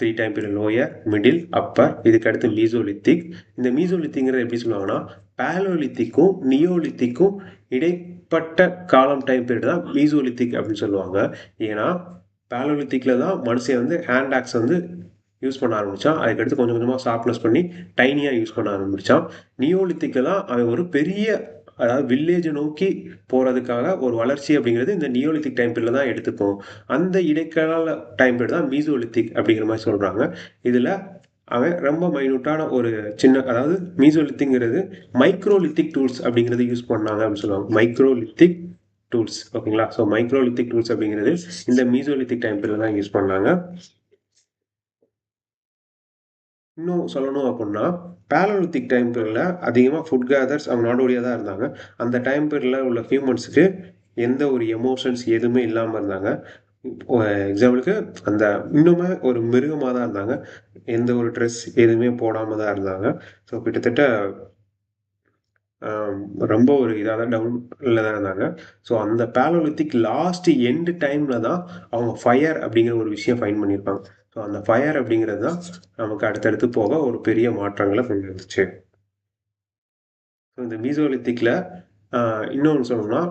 three time period lower middle upper இதுக்கு அடுத்து மீசோலித்திக் இந்த மீசோலித்திங்கிறது எப்படி சொல்லுவாங்கன்னா பேலோலித்திக்கும் நியோலித்திக்கும் இடைப்பட்ட காலம் டைம் பீரியட் தான் மீசோலித்திக் அப்படின்னு சொல்லுவாங்க. ஏன்னா பேலோலித்திக்கில் தான் மனுஷன் வந்து ஹேண்ட் ஆக்ஸ் வந்து யூஸ் பண்ண ஆரம்பித்தான் அதுக்கடுத்து கொஞ்சம் கொஞ்சமாக ஷார்ப்னஸ் பண்ணி டைனியாக யூஸ் பண்ண ஆரம்பித்தான் நியோலித்திக்கில் தான் அவன் ஒரு பெரிய அதாவது வில்லேஜை நோக்கி போகிறதுக்காக ஒரு வளர்ச்சி அப்படிங்கிறது இந்த நியோலித்திக் டைம் பீரியடில் தான் எடுத்துப்போம் அந்த இடைக்கால டைம் பீரியட் தான் மீசோலித்திக் அப்படிங்கிற மாதிரி சொல்கிறாங்க இதில் அவன் ரொம்ப மைனூட்டான ஒரு சின்ன அதாவது மீசோலித்திங்கிறது மைக்ரோலித்திக் டூல்ஸ் அப்படிங்கிறது யூஸ் பண்ணாங்க அப்படின்னு சொல்லுவாங்க. மைக்ரோலித்திக் டூல்ஸ் ஓகேங்களா ஸோ மைக்ரோலித்திக் டூல்ஸ் அப்படிங்கிறது இந்த மீசோலித்திக் டைம் பீரியட் தான் யூஸ் பண்ணாங்க. இன்னும் சொல்லணும் அப்படின்னா பேலோலித்திக் டைம் பீரியடில் அதிகமாக ஃபுட் கேதர்ஸ் அவங்க நாடோடியாக தான் இருந்தாங்க. அந்த டைம் பீரியடில் உள்ள ஹியூமன்ஸுக்கு எந்த ஒரு எமோஷன்ஸ் எதுவுமே இல்லாமல் இருந்தாங்க. எக்ஸாம்பிளுக்கு அந்த இன்னுமே ஒரு மிருகமாக தான் இருந்தாங்க. எந்த ஒரு ட்ரெஸ் எதுவுமே போடாமல் தான் இருந்தாங்க. ஸோ கிட்டத்தட்ட ரொம்ப ஒரு இதாக தான் டவுனில் தான் இருந்தாங்க. ஸோ அந்த பேலோலித்திக் லாஸ்ட் எண்டு டைமில் தான் அவங்க ஃபயர் அப்படிங்கிற ஒரு விஷயம் ஃபைன் பண்ணியிருப்பாங்க. ஸோ அந்த ஃபயர் அப்படிங்கிறது தான் நமக்கு அடுத்தடுத்து போக ஒரு பெரிய மாற்றங்களை கொண்டு வந்துச்சு. ஸோ இந்த மீசோலித்திக்கில் இன்னொன்று சொல்லணும்னா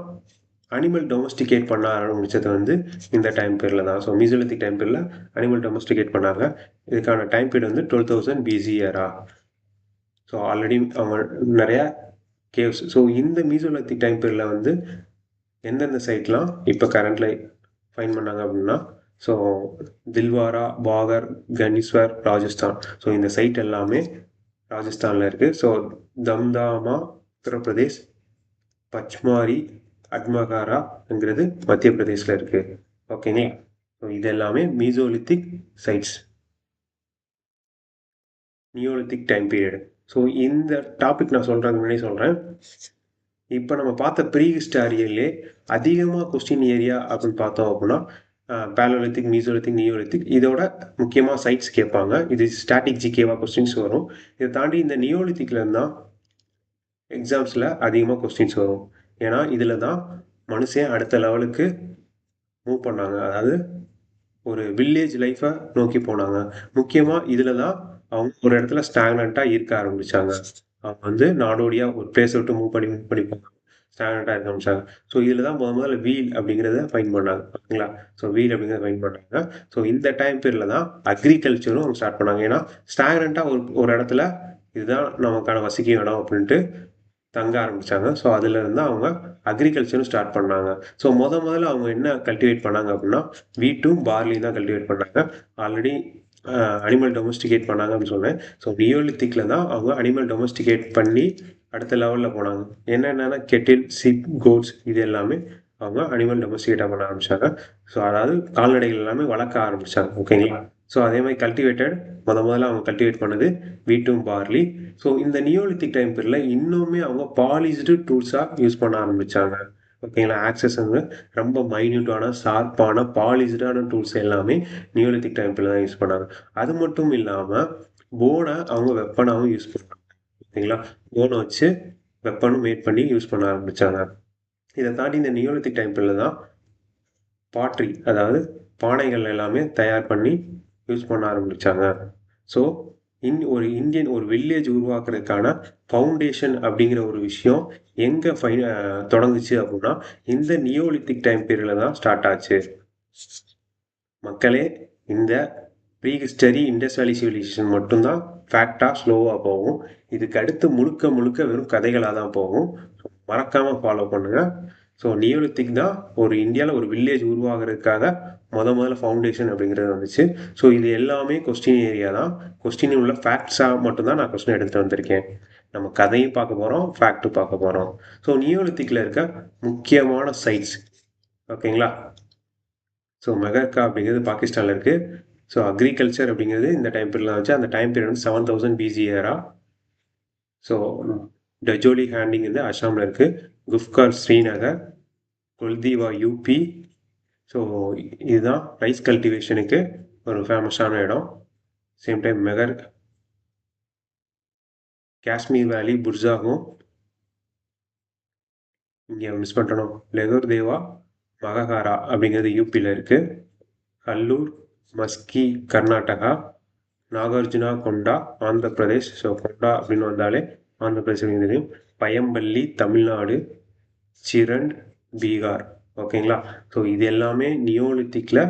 அனிமல் டொமஸ்டிகேட் பண்ண ஆரம்பித்தது வந்து இந்த டைம் பீரியடில் தான். ஸோ மீசோலித்திக் டைம் பீரியடில் அனிமல் டொமஸ்டிகேட் பண்ணாங்க. இதுக்கான டைம் பீரியட் வந்து டுவெல் தௌசண்ட் பிசி இயரா ஸோ ஆல்ரெடி அவங்க நிறையா கேவ்ஸ் ஸோ இந்த மீசோலித்திக் டைம் பீரியடில் வந்து எந்தெந்த சைட்லாம் இப்போ கரண்டில் ஃபைன் பண்ணாங்க அப்படின்னா ஸோ தில்வாரா பாகர் கணீஸ்வர் ராஜஸ்தான் ஸோ இந்த சைட் எல்லாமே ராஜஸ்தானில் இருக்குது ஸோ தம்தாமா உத்தரப்பிரதேஷ் பச்மாரி அட்மகாராங்கிறது மத்திய பிரதேசில் இருக்குது ஓகேங்களா ஸோ இது எல்லாமே mesolithic sites neolithic time period so இந்த டாபிக் நான் சொல்கிறதுக்கு முன்னாடி சொல்கிறேன் இப்போ நம்ம பார்த்த ப்ரீ ஹிஸ்டாரியல்லே அதிகமாக கொஸ்டின் ஏரியா அப்படின்னு பார்த்தோம் அப்படின்னா பேலோலித்திக் மீசோலித்திக் நியோலித்திக் இதோட முக்கியமாக சைட்ஸ் கேட்பாங்க. இது ஸ்டாட்டிக் ஜிகேவா கொஸ்டின்ஸ் வரும். இதை தாண்டி இந்த நியோலித்திக்ல தான் எக்ஸாம்ஸில் அதிகமாக கொஸ்டின்ஸ் வரும். ஏன்னா இதில் தான் மனுஷன் அடுத்த லெவலுக்கு மூவ் பண்ணாங்க. அதாவது ஒரு வில்லேஜ் லைஃப்பை நோக்கி போனாங்க. முக்கியமாக இதில் தான் அவங்க ஒரு இடத்துல ஸ்டாக்னண்ட்டாக இருக்க ஆரம்பித்தாங்க அவங்க வந்து நாடோடியாக ஒரு பிளேஸ் விட்டு மூவ் பண்ணி மூவ் பண்ணி போனாங்க. ஸ்டாண்டர்டாக இருக்க ஆரம்பிச்சாங்க ஸோ இதில் தான் முத முதல்ல வீல் அப்படிங்கிறத ஃபைன் பண்ணாங்க. ஓகேங்களா ஸோ வீல் அப்படிங்கிறத ஃபைன் பண்ணாங்க ஸோ இந்த டைம் பீரியடில் தான் அக்ரிகல்ச்சரும் அவங்க ஸ்டார்ட் பண்ணாங்க. ஏன்னா ஸ்டாக்னண்ட்டாக ஒரு ஒரு இடத்துல இதுதான் நமக்கான வசிக்கும் இடம் அப்படின்ட்டு தங்க ஆரம்பித்தாங்க ஸோ அதுலேருந்து அவங்க அக்ரிகல்ச்சரும் ஸ்டார்ட் பண்ணாங்க. ஸோ முத முதல்ல அவங்க என்ன கல்டிவேட் பண்ணாங்க அப்படின்னா வீட்டும் பார்லியும் தான் கல்டிவேட் பண்ணாங்க. ஆல்ரெடி அனிமல் டொமஸ்டிகேட் பண்ணாங்க அப்படின்னு சொன்னேன். ஸோ நியோலித்திக்கில் தான் அவங்க அனிமல் டொமஸ்டிகேட் பண்ணி அடுத்த லெவலில் போனாங்க. என்னென்னா கெட்டில் சிப் கோட்ஸ் இது எல்லாமே அவங்க அனிமல் டொமஸ்டிகேட்டாக பண்ண ஆரம்பித்தாங்க ஸோ அதாவது கால்நடைகள் எல்லாமே வளர்க்க ஆரம்பித்தாங்க ஓகேங்களா ஸோ அதே மாதிரி கல்டிவேட்டட் முத முதல்ல அவங்க கல்டிவேட் பண்ணது வீட்டும் பார்லி ஸோ இந்த நியோலித்திக் டைம் பீரியடில் இன்னுமே அவங்க பாலிஸ்டு டூல்ஸாக யூஸ் பண்ண ஆரம்பித்தாங்க ஓகேங்களா ஆக்சஸ் வந்து ரொம்ப மைன்யூட்டான ஷார்ப்பான பாலிஸ்டான டூல்ஸ் எல்லாமே நியோலித்திக் டைம் பீரியடில் தான் யூஸ் பண்ணாங்க. அது மட்டும் இல்லாமல் போனை அவங்க வெப்பனாகவும் யூஸ் பண்ணாங்க. சரிங்களா? போனை வச்சு வெப்பனும் மேட் பண்ணி யூஸ் பண்ண ஆரம்பித்தாங்க இதை தாண்டி இந்த நியோலித்திக் டைம் தான் பாட்ரி அதாவது பானைகள் எல்லாமே தயார் பண்ணி யூஸ் பண்ண ஆரம்பித்தாங்க ஸோ இன் ஒரு இந்தியன் ஒரு வில்லேஜ் உருவாக்குறதுக்கான ஃபவுண்டேஷன் அப்படிங்கிற ஒரு விஷயம் எங்கே ஃபை தொடங்குச்சு அப்படின்னா இந்த நியோலித்திக் டைம் பீரியடில் தான் ஸ்டார்ட் ஆச்சு. மக்களே இந்த ப்ரீஹிஸ்டரி இண்டஸ் வேலி சிவிலைசேஷன் மட்டும்தான் ஃபேக்டாக ஸ்லோவாக போகும். இதுக்கு அடுத்து முழுக்க முழுக்க வெறும் கதைகளாக தான் போகும். மறக்காமல் ஃபாலோ பண்ணுங்கள் ஸோ நியோலித்திக் தான் ஒரு இந்தியாவில் ஒரு வில்லேஜ் உருவாகிறதுக்காக முத முதல்ல ஃபவுண்டேஷன் அப்படிங்கிறது வந்துச்சு. ஸோ இது எல்லாமே கொஸ்டின் ஏரியா தான். கொஸ்டின் உள்ள ஃபேக்ட்ஸாக மட்டும்தான் நான் கொஸ்டின் எடுத்துகிட்டு வந்திருக்கேன். நம்ம கதையும் பார்க்க போகிறோம் ஃபேக்ட்டும் பார்க்க போகிறோம் ஸோ நியோலித்திக்கில் இருக்க முக்கியமான சைட்ஸ் ஓகேங்களா ஸோ மெகர்கா அப்படிங்கிறது பாகிஸ்தானில் இருக்குது ஸோ அக்ரிகல்ச்சர் அப்படிங்கிறது இந்த டைம் பீரியட்லாம் வச்சு அந்த டைம் பீரியட் வந்து seven thousand BC so Daojali handing வந்து அசாமில் இருக்குது குஃப்கார் ஸ்ரீநகர் குல்தீவா யூபி ஸோ இதுதான் ரைஸ் கல்டிவேஷனுக்கு ஒரு ஃபேமஸான இடம். சேம் டைம் மெகர் காஷ்மீர் வேலி புர்ஜாகும் இங்கே மிஸ் பண்ணணும் லெகூர் தேவா மககாரா அப்படிங்கிறது யூபியில் இருக்குது கல்லூர் மஸ்கி கர்நாடகா நாகார்ஜுனா கொண்டா ஆந்திர பிரதேஷ் ஸோ கொண்டா அப்படின்னு வந்தாலே ஆந்திர பிரதேஷ் தெரியும். பயம்பள்ளி தமிழ்நாடு சிரண் பீகார். ஓகேங்களா? ஸோ இது எல்லாமே நியோலித்திக்கில்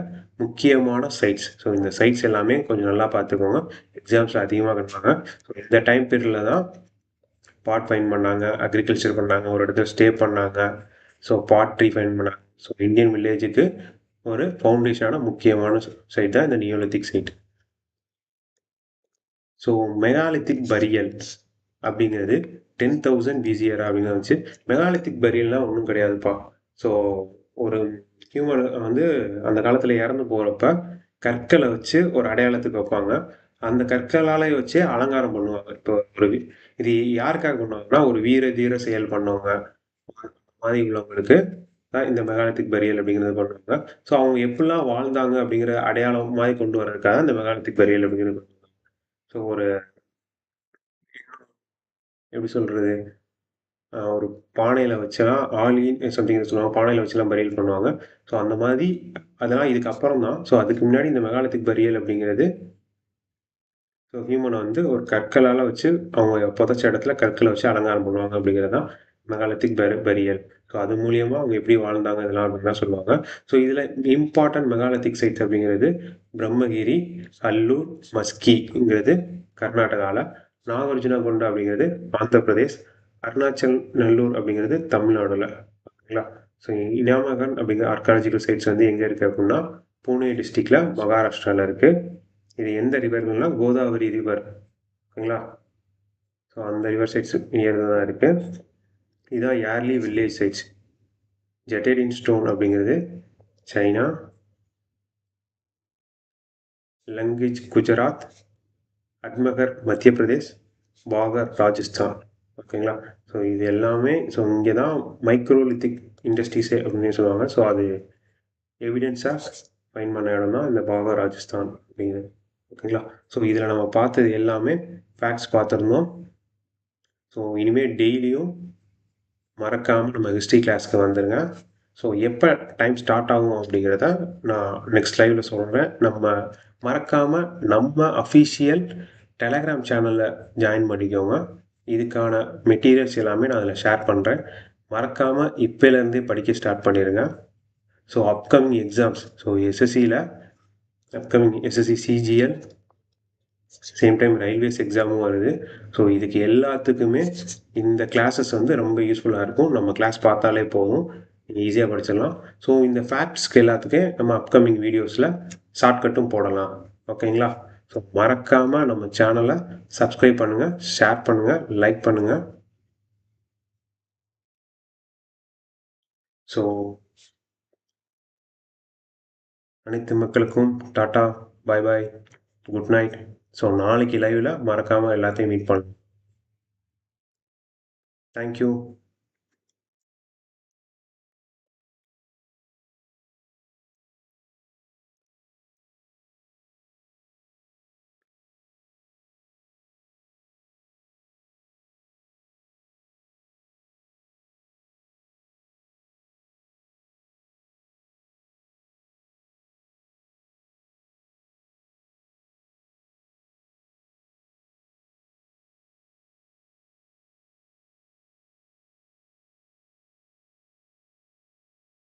முக்கியமான சைட்ஸ் ஸோ இந்த சைட்ஸ் எல்லாமே கொஞ்சம் நல்லா பார்த்துக்கோங்க. எக்ஸாம்ஸில் அதிகமாக கட்டுவாங்க ஸோ இந்த டைம் பீரியடில் தான் பாட் ஃபைன் பண்ணாங்க அக்ரிகல்ச்சர் பண்ணாங்க ஒரு இடத்துல ஸ்டே பண்ணாங்க. ஸோ பாட்ரி ஃபைன் பண்ணாங்க. ஸோ இந்தியன் வில்லேஜுக்கு ஒரு ஃபவுண்டேஷனான முக்கியமான சைட் தான் இந்த neolithic site so megalithic burials அப்படிங்கிறது டென் தௌசண்ட் பிசிஆர் அப்படின்னு வச்சு மெகாலித்திக் பரியல்லாம் ஒன்றும் கிடையாதுப்பா. ஸோ ஒரு ஹியூமன் வந்து அந்த காலத்தில் இறந்து போகிறப்ப கற்களை வச்சு ஒரு அடையாளத்துக்கு வைப்பாங்க. அந்த கற்களாலே வச்சு அலங்காரம் பண்ணுவாங்க. இப்போ ஒரு இது யாருக்காக பண்ணுவாங்கன்னா ஒரு வீர தீர செயல் பண்ணவங்க மாதிரி உள்ளவங்களுக்கு தான் இந்த மெகாலித்திக் பரியல் அப்படிங்கிறது பண்ணுவாங்க ஸோ அவங்க எப்படிலாம் வாழ்ந்தாங்க அப்படிங்கிற அடையாளம் மாதிரி கொண்டு வர்றதுக்காக இந்த மெகாலித்திக் பரியல் அப்படிங்கிறது ஸோ ஒரு எப்படி சொல்றது? ஒரு பானையில் வச்செல்லாம் ஆலின் சம்திங் சொல்லுவாங்க. பானையில் வச்செல்லாம் பரியல் பண்ணுவாங்க. ஸோ அந்த மாதிரி அதெல்லாம் இதுக்கப்புறம் தான். ஸோ அதுக்கு முன்னாடி இந்த மெகாலித்திக் பரியல் அப்படிங்கிறது ஸோ ஹியூமனை வந்து ஒரு கற்களால் வச்சு அவங்க புதைச்ச இடத்துல கற்களை வச்சு அலங்காரம் பண்ணுவாங்க அப்படிங்கிறது தான் மெகாலித்திக் பெரி பரியல் ஸோ அது மூலியமாக அவங்க எப்படி வாழ்ந்தாங்க இதெல்லாம் அப்படின்னு தான் சொல்லுவாங்க. ஸோ இதில் இம்பார்ட்டன்ட் மெகாலித்திக் சைட்ஸ் அப்படிங்கிறது பிரம்மகிரி அல்லூர் மஸ்கிங்கிறது கர்நாடகாவில் நாகார்ஜுனா கொண்டா அப்படிங்கிறது ஆந்திர பிரதேஷ் அருணாச்சல் நல்லூர் அப்படிங்கிறது தமிழ்நாடுல. ஓகேங்களா? ஸோ இனாமகன் அப்படிங்கிற ஆர்காலஜிக்கல் சைட்ஸ் வந்து எங்கே இருக்குது அப்படின்னா பூனே டிஸ்ட்ரிக்டில் மகாராஷ்டிராவில் இருக்குது இது எந்த ரிவர்னா கோதாவரி ரிவர் ஓகேங்களா? ஸோ அந்த ரிவர் சைட்ஸ் நியர் தான் இருக்குது இதான் early village sites jadeite stone அப்படிங்கிறது சைனா லங்கேஜ் குஜராத் அட்மகர் மத்திய பிரதேஷ் பாகர் ராஜஸ்தான் ஓகேங்களா ஸோ இது எல்லாமே ஸோ இங்கே தான் மைக்ரோலித்திக் இண்டஸ்ட்ரீஸே அப்படின்னு சொல்லுவாங்க. ஸோ அது எவிடென்ஸாக ஃபைன் பண்ண இடம் தான் இந்த பாகர் ராஜஸ்தான் அப்படிங்கிறது. ஓகேங்களா ஸோ இதில் நம்ம பார்த்தது எல்லாமே ஃபேக்ட்ஸ் பார்த்துருந்தோம். ஸோ இனிமேல் டெய்லியும் மறக்காமல் நம்ம ஹிஸ்ட்ரி கிளாஸ்க்கு வந்துடுங்க ஸோ எப்போ டைம் ஸ்டார்ட் ஆகும் அப்படிங்கிறத நான் நெக்ஸ்ட் லைவ்ல சொல்கிறேன் நம்ம மறக்காமல் நம்ம அஃபிஷியல் டெலகிராம் சேனலில் ஜாயின் பண்ணிக்கோங்க. இதுக்கான மெட்டீரியல்ஸ் எல்லாமே நான் அதில் ஷேர் பண்ணுறேன் மறக்காமல் இப்போலேருந்தே படிக்க ஸ்டார்ட் பண்ணிடுங்க so upcoming exams so எஸ்எஸ்சியில் upcoming SSC CGL same time railways எக்ஸாமும் வருது. ஸோ இதுக்கு எல்லாத்துக்குமே இந்த கிளாஸஸ் வந்து ரொம்ப யூஸ்ஃபுல்லாக இருக்கும். நம்ம கிளாஸ் பார்த்தாலே போதும். ஈஸியாக படிச்சிடலாம். ஸோ இந்த ஃபேக்ட்ஸ்க்கு எல்லாத்துக்கே நம்ம அப்கமிங் வீடியோஸில் ஷார்ட்கட்டும் போடலாம். ஓகேங்களா ஸோ மறக்காமல் நம்ம சேனலை சப்ஸ்கிரைப் பண்ணுங்கள் ஷேர் பண்ணுங்கள் லைக் பண்ணுங்கள் ஸோ அனைத்து மக்களுக்கும் tata bye bye good night so நாளைக்கு லைவில் மறக்காமல் எல்லாத்தையும் மீட் பண்ணுங்க தேங்க்யூ